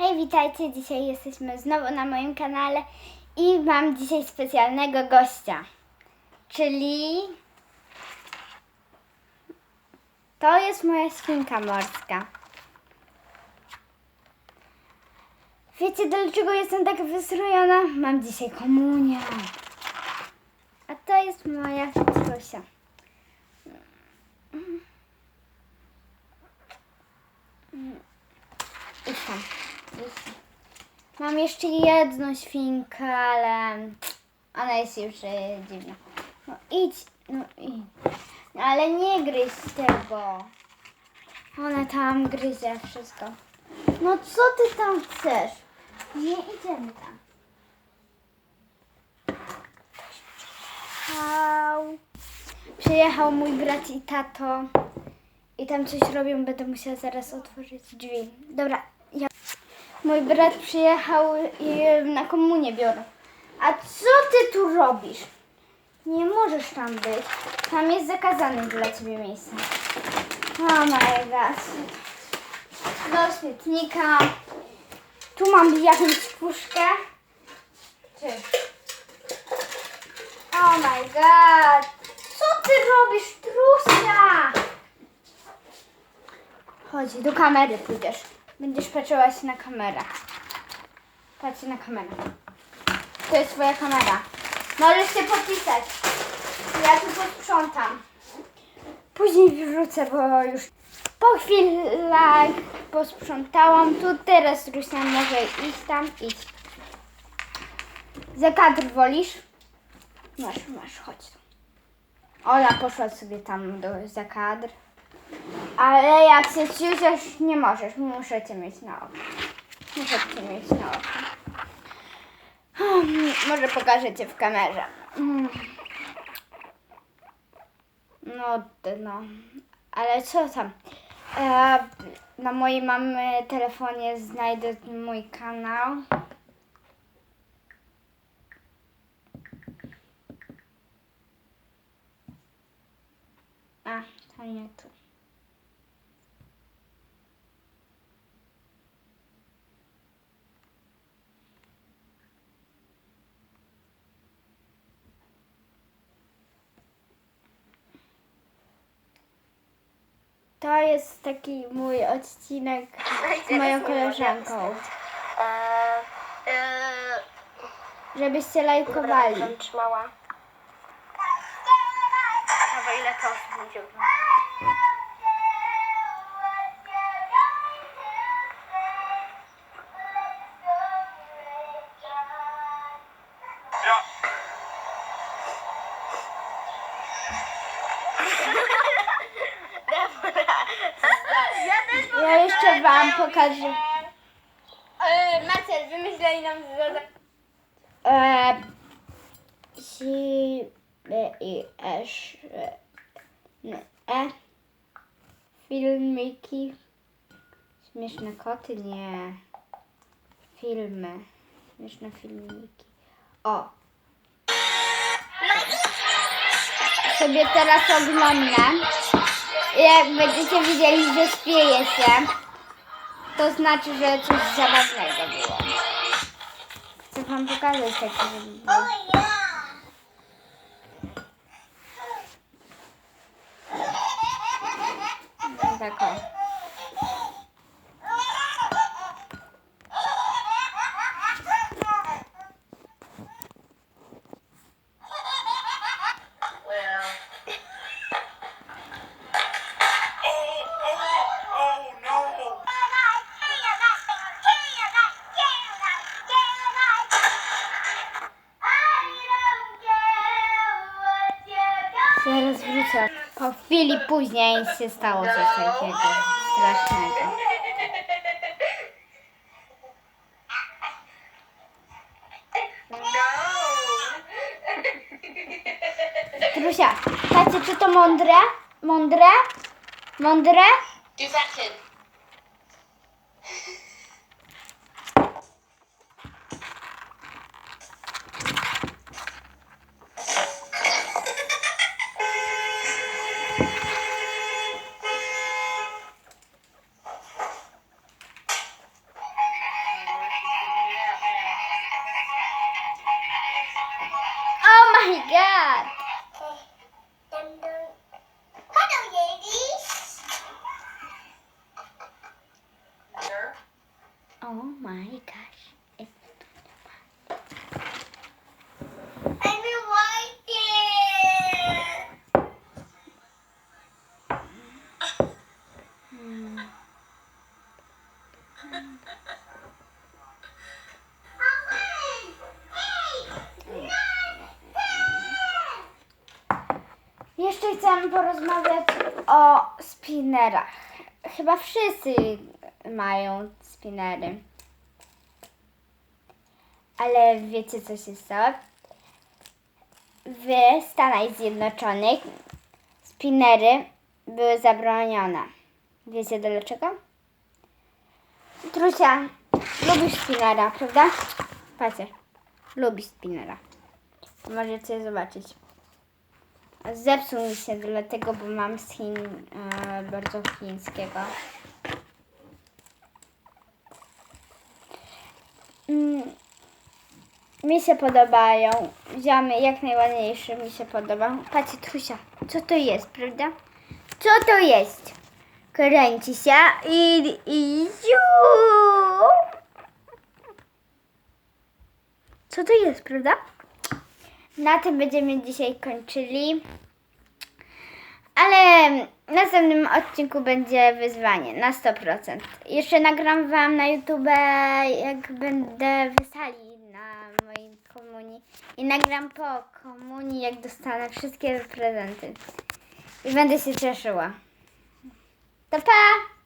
Hej, witajcie. Dzisiaj jesteśmy znowu na moim kanale i mam dzisiaj specjalnego gościa. Czyli to jest moja świnka morska. Wiecie dlaczego jestem tak wystrojona? Mam dzisiaj komunię. A to jest moja Trusia. Idź Mam jeszcze jedną świnkę, ale ona jest już e, dziwna. No idź, no idź. Ale nie gryź tego. Ona tam gryzie wszystko. No co ty tam chcesz? Nie idziemy tam. Au. Przyjechał mój brat i tato. I tam coś robią, będę musiała zaraz otworzyć drzwi. Dobra. Mój brat przyjechał i na komunię biorą. A co ty tu robisz? Nie możesz tam być. Tam jest zakazane dla ciebie miejsce. Oh my gosh. Do śmietnika. Tu mam jakąś puszkę. Oh my god. Co ty robisz, Trusia? Chodź, do kamery pójdziesz. Będziesz patrzyła się na kamerę. Patrz na kamerę. To jest twoja kamera. Możesz się podpisać. Ja tu posprzątam. Później wrzucę, bo już po chwilach posprzątałam. Tu teraz Rusia może iść tam, iść. Za kadr wolisz? Masz, masz, chodź. Ola poszła sobie tam do, za kadr. Ale jak się ciusiesz, nie możesz. Muszę cię mieć na oku. Muszę cię mieć na oku. Hmm, Może pokażę cię w kamerze. Hmm. No, no. Ale co tam? E, na mojej mamy telefonie znajdę mój kanał. A, to nie tu. To jest taki mój odcinek z moją koleżanką. Eee, eee, Żebyście lajkowali. Trzymała. Dobra, ile to będzie wam pokażę. Eee, Marcel, wymyśleli nam zadanie. E, si, e, i, esz, e, n, e, filmiki. Śmieszne koty? Nie. Filmy. Śmieszne filmiki. O. Sobie teraz oglądam. Jak będziecie widzieli, że śpieję się, to znaczy, że coś zabawnego było. Chcę wam pokazać takie żeby. Zaraz wrócę. Po chwili później się stało coś takiego strasznego. Trusia, patrzcie, czy to mądre? Mądre? Mądre? Oh my gosh. It. Jeszcze chcę porozmawiać o spinnerach. Chyba wszyscy mają spinnery. Ale wiecie co się stało? W Stanach Zjednoczonych spinnery były zabronione. Wiecie dlaczego? Trusia, lubisz spinnera, prawda? Patrzcie, lubisz spinnera. Możecie zobaczyć. Zepsuł mi się dlatego, bo mam z Chin e, bardzo chińskiego. Mm, mi się podobają. Wziąłem jak najładniejszy, mi się podoba. Patrzcie, Trusia, co to jest, prawda? Co to jest? Kręci się i, i! Co to jest, prawda? Na tym będziemy dzisiaj kończyli. Ale w następnym odcinku będzie wyzwanie na 100%. Jeszcze nagram Wam na YouTube, jak będę wysali na mojej komunii. I nagram po komunii, jak dostanę wszystkie prezenty. I będę się cieszyła. To pa!